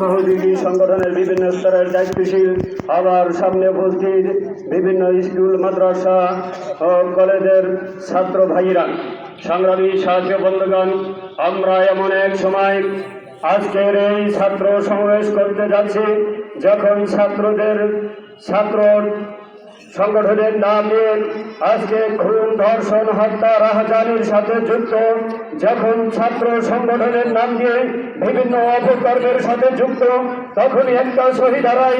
সহযোগী সংগঠনের বিভিন্ন স্তরের দায়িত্বশীল আবার সামনে উপস্থিত বিভিন্ন স্কুল, মাদ্রাসা ও কলেজের ছাত্র ভাইরা সংগ্রামী সাহায্য বন্ধুগণ, আমরা এমন এক সময় আজকের এই ছাত্র সমাবেশ করতে যাচ্ছি, যখন ছাত্রদের ছাত্র সংগঠনের নাম নিয়ে আজকে খুন, ধর্ষণ, হত্যা, রাহাজানির সাথে যুক্ত। যখন ছাত্র সংগঠনের নাম দিয়ে বিভিন্ন অপকর্মের সাথে যুক্ত তখন একটা শহীদারাই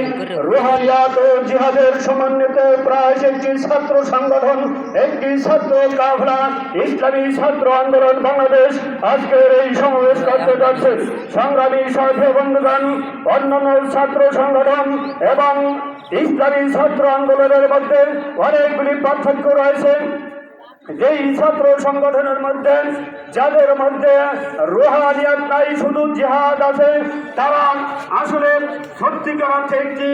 রুহানিয়াত ও জিহাদের সমন্বিত প্রায় একটি ছাত্র সংগঠন, একটি ছাত্র কাফলা, ইসলামী ছাত্র আন্দোলন বাংলাদেশ আজকের এই সমাবেশ করতে যাচ্ছে। সংগ্রামী সাথে বন্ধুগণ, অন্যান্য ছাত্র সংগঠন এবং ইসলামী ছাত্র আন্দোলনের মধ্যে অনেকগুলি পার্থক্য রয়েছে। যেই ছাত্র সংগঠনের মধ্যে, যাদের মধ্যে রোহানিয়াত নাই শুধু জিহাদ আছে, তারা আসলে সত্যিকার অর্থে একটি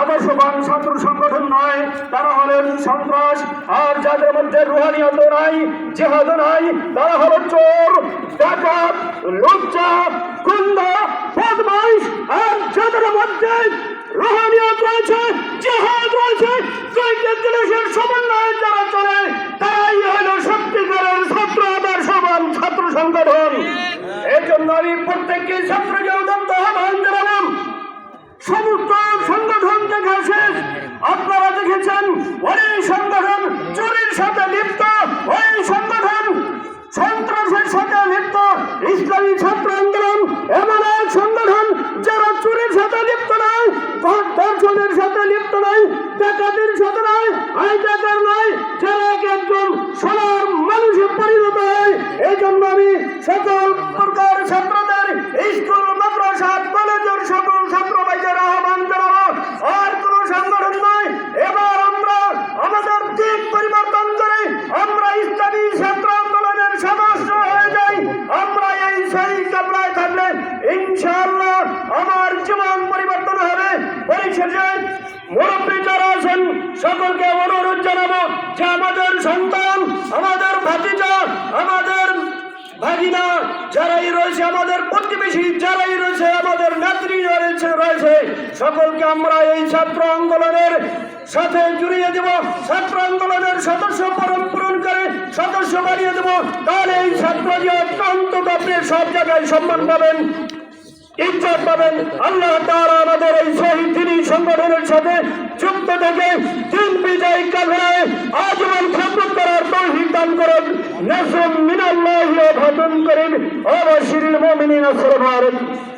আদর্শবান ছাত্র সংগঠন নয়। তারা হলেন সন্ত্রাস, আর যাদের মধ্যে রুহানিয়ত নাই জেহাদ নাই, তারা হলো চোর, ডাকাত লুচ্চা গুন্ডা, বদমাইশ, আর যাদের মধ্যে রুহানিয়ত রয়েছে জিনিসের সমন্বয়ে যারা চলে, তারাই হলো সত্যিকারের ছাত্র আদর্শবান ছাত্র সংগঠন। এই জন্য আমি প্রত্যেককে ছাত্রকে উদন্ত আহ্বান জানালাম সমস্ত সংগঠন দেখা শেষ। আপনারা দেখেছেন, ওই সংগঠন চুরির সাথে লিপ্ত, ওই সংগঠন সন্ত্রাসের সাথে লিপ্ত, ইসলামী ছাত্র আন্দোলন এমন এক সংগঠন যারা চুরির সাথে লিপ্ত নয় ধর্ষণের সাথে লিপ্ত নয় ডাকাতির সাথে নয় হাইজাকার নয় যারা এক একজন সোনার মানুষে পরিণত হয়। এই জন্য আমি সকল প্রকার ছাত্রদের, স্কুল, মাদ্রাসা, কলেজের সকল ছাত্র ভাইদের আহ্বান জানাব। আর কোন সংগঠন নয়। এবার আমরা আমাদের দিক পরিবর্তন করে আমরা ইসলামী ছাত্র আন্দোলনের সদস্য হয়ে যাই। আমরা এই সেই কাপড়ায় থাকলে ইনশাআল্লাহ আমার জীবন পরিবর্তন হবে। পরিশেষে মুরব্বী যারা আছেন, সকলকে অনুরোধ জানাব যে আমাদের আমাদের ভাগিনা যারাই রয়েছে, আমাদের প্রতিবেশী যারাই রয়েছে, আমাদের নেত্রী রয়েছে রয়েছে, সকলকে আমরা এই ছাত্র আন্দোলনের সাথে জুড়িয়ে দেব। ছাত্র আন্দোলনের সদস্য পরম পূরণ করে সদস্য বানিয়ে দেব। তাহলে এই ছাত্র যে অত্যন্ত আপনি সব জায়গায় সম্মান পাবেন, ইজ্জত পাবেন। আল্লাহ তারা আমাদের এই শহীদ তিনি সংগঠনের সাথে যুক্ত থেকে তিন বিজয় কাফেরায় আজীবন খেদমত করার তৌফিক দান করুন। নাসরুম মিনাল্লাহি ওয়া ফাতুন করিম। ওয়া বাশিরিল মুমিনিনা আলাইহি